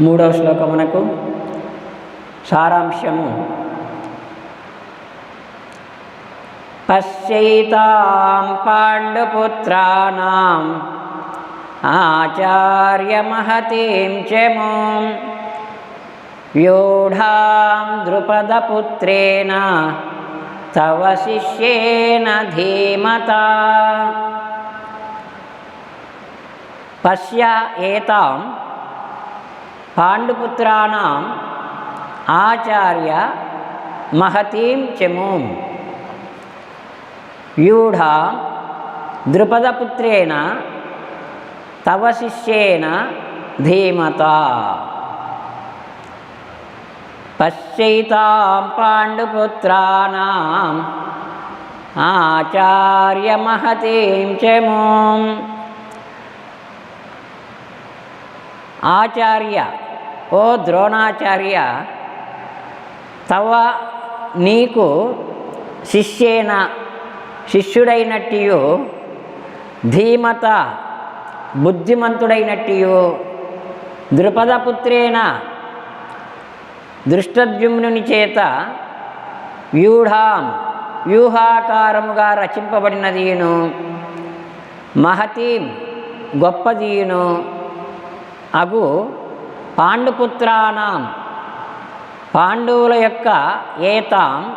మూడవ శ్లోకమునకు సారాంశము. పశ్యైతాం పాండుపుత్రాణం ఆచార్యమహతీం చమూం వ్యూఢాం ద్రుపదపుత్రేణ తవ శిష్యేన ధీమత. పశ్య ఏతాం పాండుపుత్రాణం ఆచార్య మహతీం చమూం. వ్యూఢ ద్రుపదపుత్రేణ తవ శిష్యేన ధీమత. పశ్చైతాం పాండుపుత్రాణం ఆచార్య మహతీం చమూం. ఆచార్య ఓ ద్రోణాచార్య తవ నీకు శిష్యేన శిష్యుడైనట్టియు ధీమత బుద్ధిమంతుడైనట్టియు ద్రుపదపుత్రేణ దృష్టద్యుమ్నుని చేత వ్యూఢాం వ్యూహాకారముగా రచింపబడినదీను మహతీం గొప్పదీను అగు పాండుపుత్రానాం పాండవుల యొక్క ఏతాం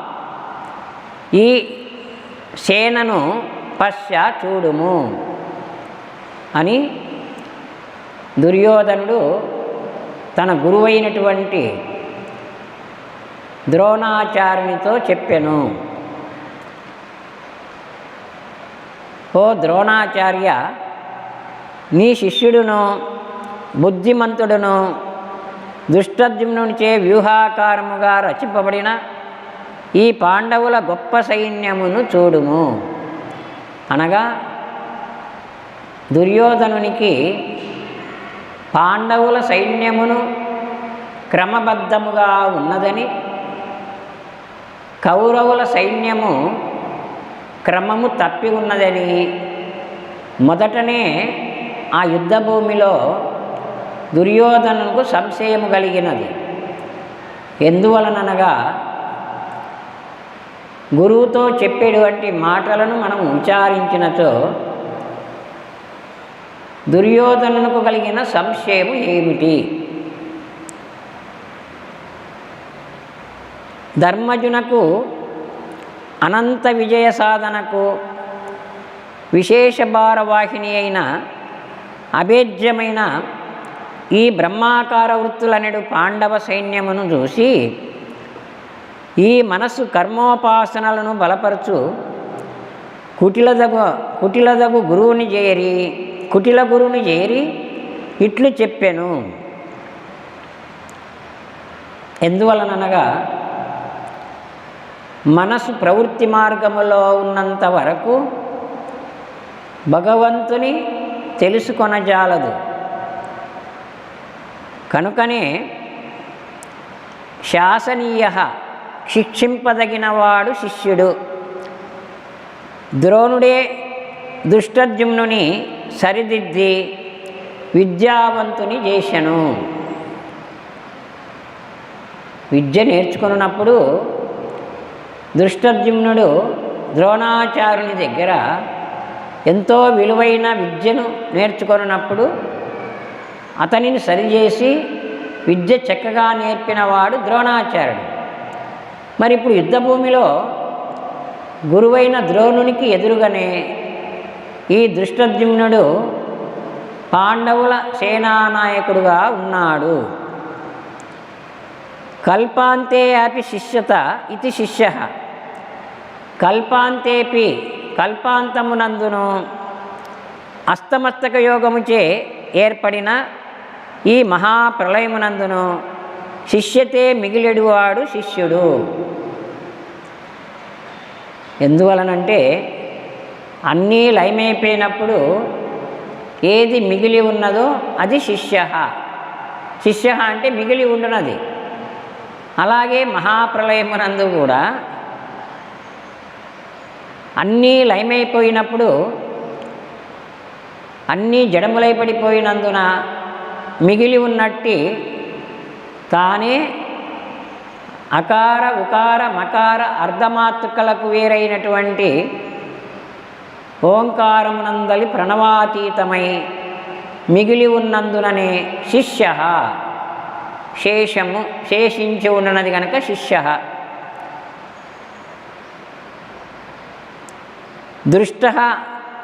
ఈ సేనను పశ్య చూడుము అని దుర్యోధనుడు తన గురువైనటువంటి ద్రోణాచార్యునితో చెప్పెను. ఓ ద్రోణాచార్య నీ శిష్యుడును బుద్ధిమంతుడును దుష్టద్యుమ్నునిచే వ్యూహాకారముగా రచింపబడిన ఈ పాండవుల గొప్ప సైన్యమును చూడుము. అనగా దుర్యోధనునికి పాండవుల సైన్యమును క్రమబద్ధముగా ఉన్నదని కౌరవుల సైన్యము క్రమము తప్పి ఉన్నదని మొదటనే ఆ యుద్ధభూమిలో దుర్యోధనుకు సంశయము కలిగినది. ఎందువలననగా గురువుతో చెప్పేటువంటి మాటలను మనం ఉచ్చారించినచో దుర్యోధనులకు కలిగిన సంశయము ఏమిటి? ధర్మజునకు అనంత విజయ సాధనకు విశేష భారవాహిని అయిన అభేద్యమైన ఈ బ్రహ్మాకార వృత్తులనడు పాండవ సైన్యమును చూసి ఈ మనస్సు కర్మోపాసనలను బలపరచు. కుటిలదగు కుటిలదగు గురువుని చేరి కుటిల గురువుని చేరి ఇట్లు చెప్పాను. ఎందువలననగా మనసు ప్రవృత్తి మార్గములో ఉన్నంత వరకు భగవంతుని తెలుసుకొనజాలదు. కనుకనే శాసనీయ శిక్షింపదగినవాడు శిష్యుడు. ద్రోణుడే దుష్టర్జుమ్నుని సరిదిద్ది విద్యావంతుని చేశను. విద్య నేర్చుకున్నప్పుడు దృష్టద్యుమ్నుడు ద్రోణాచారుని దగ్గర ఎంతో విలువైన విద్యను నేర్చుకున్నప్పుడు అతనిని సరిచేసి విద్య చక్కగా నేర్పినవాడు ద్రోణాచార్యుడు. మరి ఇప్పుడు యుద్ధభూమిలో గురువైన ద్రోణునికి ఎదురుగానే ఈ దృష్టద్యుమ్నుడు పాండవుల సేనానాయకుడుగా ఉన్నాడు. కల్పాంతే అపి శిష్యత ఇది శిష్య. కల్పాంతేపి కల్పాంతమునందును అస్తమస్తక యోగముచే ఏర్పడిన ఈ మహాప్రళయమునందును శిష్యతే మిగిలిడువాడు శిష్యుడు. ఎందువలనంటే అన్నీ లయమైపోయినప్పుడు ఏది మిగిలి ఉన్నదో అది శిష్య. శిష్య అంటే మిగిలి ఉండనది. అలాగే మహాప్రళయమునందు కూడా అన్నీ లయమైపోయినప్పుడు అన్నీ జడములై పడిపోయినందున మిగిలి ఉన్నట్టి తానే అకార ఉకార మకార అర్ధమాతృకలకు వేరైనటువంటి ఓంకారమునందలి ప్రణవాతీతమై మిగిలి ఉన్నందుననే శిష్య శేషము శేషించి ఉన్నది కనుక శిష్య. దృష్ట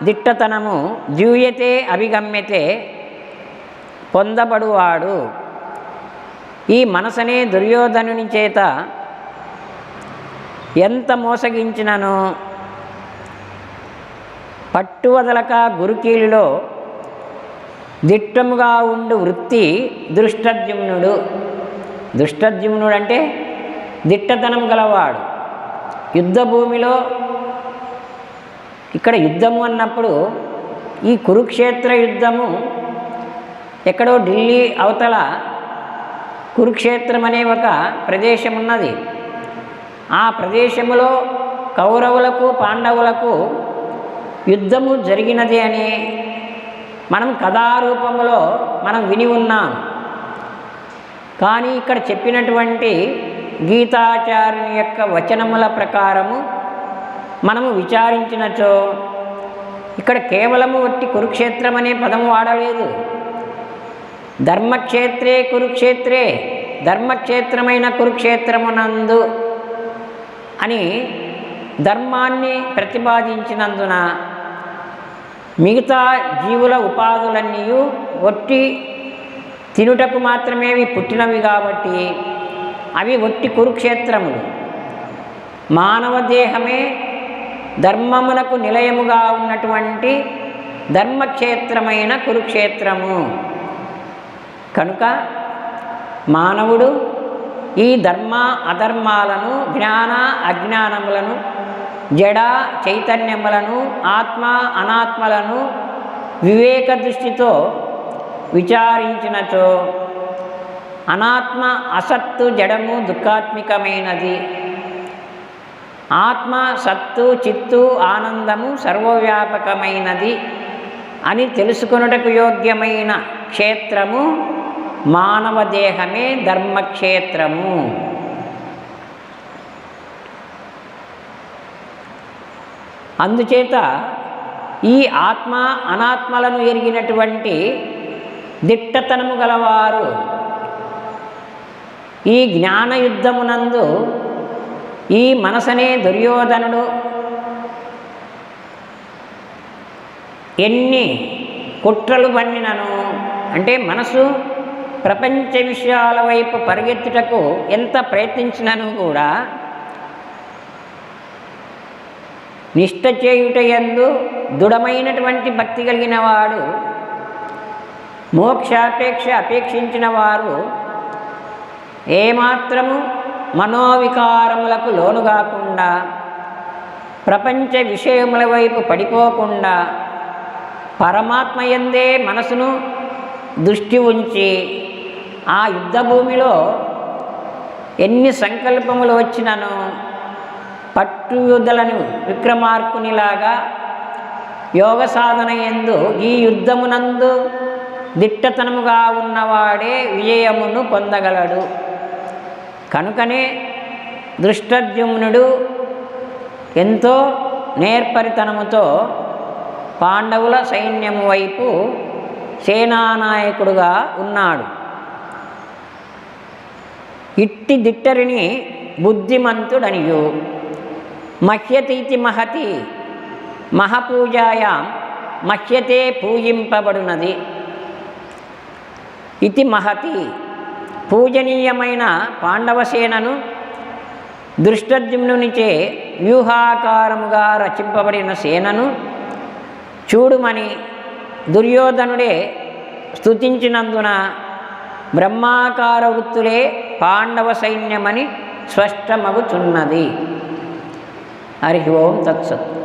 దిట్టతనము ద్యూయతే అభిగమ్యతే పొందబడువాడు. ఈ మనసనే దుర్యోధనుని చేత ఎంత మోసగించినను? పట్టువదలక గురుకీలులో దిట్టముగా ఉండు వృత్తి దృష్టద్యుమ్నుడు. దృష్టద్యుమ్నుడు అంటే దిట్టతనం గలవాడు. యుద్ధ భూమిలో ఇక్కడ యుద్ధము అన్నప్పుడు ఈ కురుక్షేత్ర యుద్ధము ఎక్కడో ఢిల్లీ అవతల కురుక్షేత్రం అనే ఒక ప్రదేశం ఉన్నది ఆ ప్రదేశములో కౌరవులకు పాండవులకు యుద్ధము జరిగినది అని మనం కథారూపంలో మనం విని ఉన్నాం. కానీ ఇక్కడ చెప్పినటువంటి గీతాచార్యుని యొక్క వచనముల ప్రకారము మనము విచారించినచో ఇక్కడ కేవలము వట్టి కురుక్షేత్రం అనే పదం వాడలేదు. ధర్మక్షేత్రే కురుక్షేత్రే ధర్మక్షేత్రమైన కురుక్షేత్రమునందు అని ధర్మాన్ని ప్రతిపాదించినందున మిగతా జీవుల ఉపాధులన్నీ ఒట్టి తినుటకు మాత్రమేవి పుట్టినవి కాబట్టి అవి ఒట్టి కురుక్షేత్రములు. మానవ దేహమే ధర్మమునకు నిలయముగా ఉన్నటువంటి ధర్మక్షేత్రమైన కురుక్షేత్రము. కనుక మానవుడు ఈ ధర్మ అధర్మాలను జ్ఞాన అజ్ఞానములను జడ చైతన్యములను ఆత్మ అనాత్మలను వివేక దృష్టితో విచారించినచో అనాత్మ అసత్తు జడము దుఃఖాత్మికమైనది. ఆత్మ సత్తు చిత్తు ఆనందము సర్వవ్యాపకమైనది అని తెలుసుకొనుటకు యోగ్యమైన క్షేత్రము మానవ దేహమే ధర్మక్షేత్రము. అందుచేత ఈ ఆత్మ అనాత్మలను ఎరిగినటువంటి దిట్టతనము గలవారు ఈ జ్ఞానయుద్ధమునందు ఈ మనసనే దుర్యోధనుడు ఎన్ని కుట్రలు పన్నినను అంటే మనసు ప్రపంచ విషయాల వైపు పరిగెత్తుటకు ఎంత ప్రయత్నించినను కూడా నిష్ట చేయుట ఎందు దృఢమైనటువంటి భక్తి కలిగిన వాడు మోక్షాపేక్ష అపేక్షించిన వారు ఏమాత్రము మనోవికారములకు లోను కాకుండా ప్రపంచ విషయముల వైపు పడిపోకుండా పరమాత్మయందే మనసును దృష్టి ఉంచి ఆ యుద్ధ భూమిలో ఎన్ని సంకల్పములు వచ్చినను పట్టుయుద్ధలను విక్రమార్కునిలాగా యోగ సాధన ఎందు ఈ యుద్ధమునందు దిట్టతనముగా ఉన్నవాడే విజయమును పొందగలడు. కనుకనే దృష్టద్యుమ్నుడు ఎంతో నేర్పరితనముతో పాండవుల సైన్యము వైపు సేనానాయకుడుగా ఉన్నాడు. ఇట్టి దిట్టరిని బుద్ధిమంతుడనియు. మహ్యతీతి మహతి మహపూజాయాం మహ్యతే పూజింపబడునది. ఇది మహతి పూజనీయమైన పాండవసేనను దృష్టద్యుమ్నునిచే వ్యూహాకారముగా రచింపబడిన సేనను చూడుమని దుర్యోధనుడే స్తుతించినందున బ్రహ్మాకార వృత్తులే పాండవ సైన్యమని స్పష్టమగుచున్నది. హరి ఓం తత్సత్.